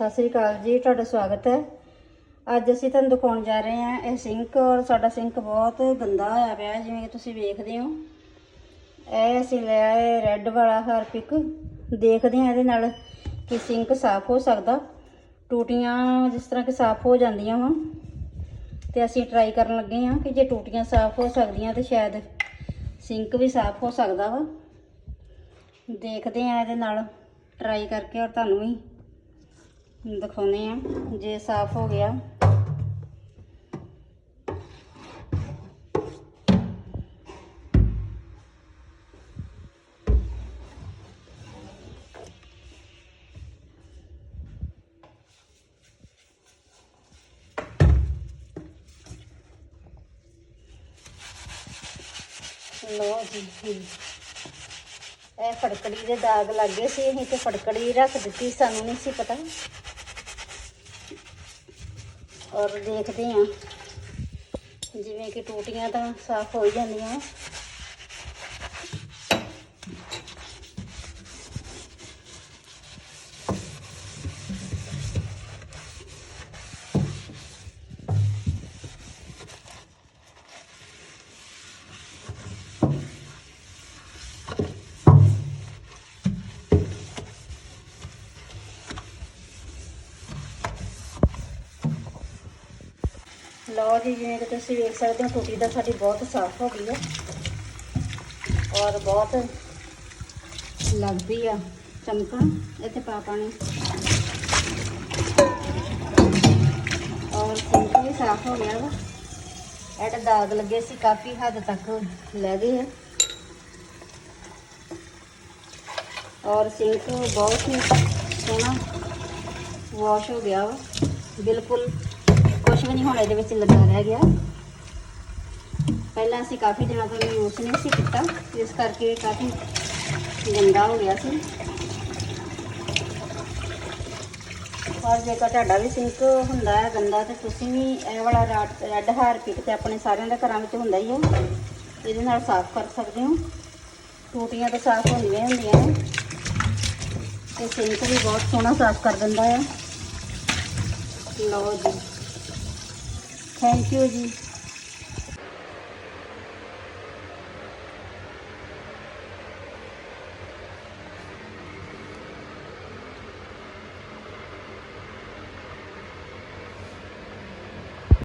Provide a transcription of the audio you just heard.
ਸਤਿ ਸ੍ਰੀ ਅਕਾਲ ਜੀ, ਤੁਹਾਡਾ ਸਵਾਗਤ ਹੈ। ਅੱਜ ਅਸੀਂ ਤੁਹਾਨੂੰ ਦਿਖਾਉਣ ਜਾ ਰਹੇ ਹਾਂ ਇਹ ਸਿੰਕ ਔਰ ਸਾਡਾ ਸਿੰਕ ਬਹੁਤ ਗੰਦਾ ਹੋਇਆ ਪਿਆ, ਜਿਵੇਂ ਕਿ ਤੁਸੀਂ ਵੇਖਦੇ ਹੋ। ਇਹ ਅਸੀਂ ਲਿਆ ਹੈ ਰੈੱਡ ਵਾਲਾ ਹਾਰਪਿਕ। ਦੇਖਦੇ ਹਾਂ ਇਹਦੇ ਨਾਲ ਕਿ ਸਿੰਕ ਸਾਫ਼ ਹੋ ਸਕਦਾ। ਟੂਟੀਆਂ ਜਿਸ ਤਰ੍ਹਾਂ ਕਿ ਸਾਫ਼ ਹੋ ਜਾਂਦੀਆਂ ਵਾ। ਤੇ ਅਸੀਂ ਟਰਾਈ ਕਰਨ ਲੱਗੇ ਹਾਂ ਕਿ ਜੇ ਟੂਟੀਆਂ ਸਾਫ਼ ਹੋ ਸਕਦੀਆਂ ਤੇ ਸ਼ਾਇਦ ਸਿੰਕ ਵੀ ਸਾਫ਼ ਹੋ ਸਕਦਾ ਵਾ। ਦੇਖਦੇ ਹਾਂ ਇਹਦੇ ਨਾਲ ਟਰਾਈ ਕਰਕੇ ਔਰ ਤੁਹਾਨੂੰ ਵੀ ਦਿਖਾਉਨੇ ਆ ਜੇ ਸਾਫ਼ ਹੋ ਗਿਆ। ਲੋ ਜੀ। ਇਹ ਫੜਕੜੀ ਦੇ ਦਾਗ ਲੱਗੇ ਸੀ, ਅਸੀਂ ਤੇ ਫੜਕੜੀ ਰੱਖ ਦਿੱਤੀ, ਸਾਨੂੰ ਨਹੀਂ ਸੀ ਪਤਾ। ਔਰ ਦੇਖਦੇ ਹਾਂ, ਜਿਵੇਂ ਕਿ ਟੂਟੀਆਂ ਤਾਂ ਸਾਫ਼ ਹੋ ਹੀ ਜਾਂਦੀਆਂ। ਲਓ ਜੀ, ਜਿਵੇਂ ਕਿ ਤੁਸੀਂ ਵੇਖ ਸਕਦੇ ਹੋ, ਟੂਟੀ ਤਾਂ ਸਾਡੀ ਬਹੁਤ ਸਾਫ਼ ਹੋ ਗਈ ਹੈ ਔਰ ਬਹੁਤ ਲੱਗਦੀ ਆ ਚਮਕਣ ਇੱਥੇ ਪਾ ਪਾਣੀ। ਔਰ ਸਿੰਕ ਵੀ ਸਾਫ਼ ਹੋ ਗਿਆ ਵਾ। ਇਹਦੇ ਦਾਗ ਲੱਗੇ ਸੀ, ਕਾਫੀ ਹੱਦ ਤੱਕ ਲੈ ਗਏ ਆ। ਔਰ ਸਿੰਕ ਬਹੁਤ ਹੀ ਸੋਹਣਾ ਵਾਸ਼ ਹੋ ਗਿਆ ਵਾ। ਬਿਲਕੁਲ ਕੁਝ ਵੀ ਨਹੀਂ ਹੁਣ ਇਹਦੇ ਵਿੱਚ ਲੱਗਾ ਰਹਿ ਗਿਆ। ਪਹਿਲਾਂ ਅਸੀਂ ਕਾਫੀ ਦਿਨਾਂ ਤੋਂ ਯੂਜ਼ ਨਹੀਂ ਸੀ ਕੀਤਾ, ਇਸ ਕਰਕੇ ਕਾਫੀ ਗੰਦਾ ਹੋ ਗਿਆ ਸੀ। ਔਰ ਜੇਕਰ ਤੁਹਾਡਾ ਵੀ ਸਿੰਕ ਹੁੰਦਾ ਹੈ ਗੰਦਾ, ਤੇ ਤੁਸੀਂ ਵੀ ਇਹ ਵਾਲਾ ਰੈੱਡ ਹਾਰਪਿਕ ਤੇ ਆਪਣੇ ਸਾਰਿਆਂ ਦੇ ਘਰਾਂ ਵਿੱਚ ਹੁੰਦਾ ਹੀ ਹੈ। ਇਹਦੇ ਨਾਲ ਸਾਫ਼ ਕਰ ਸਕਦੇ ਹੋ। ਟੂਟੀਆਂ ਤਾਂ ਸਾਫ਼ ਹੁੰਦੀਆਂ ਹੀ ਹੁੰਦੀਆਂ ਨੇ। ਤੇ ਸਿੰਕ ਵੀ ਬਹੁਤ ਸੋਹਣਾ ਸਾਫ਼ ਕਰ ਦਿੰਦਾ ਹੈ। ਲਓ ਜੀ। ਥੈਂਕ ਯੂ ਜੀ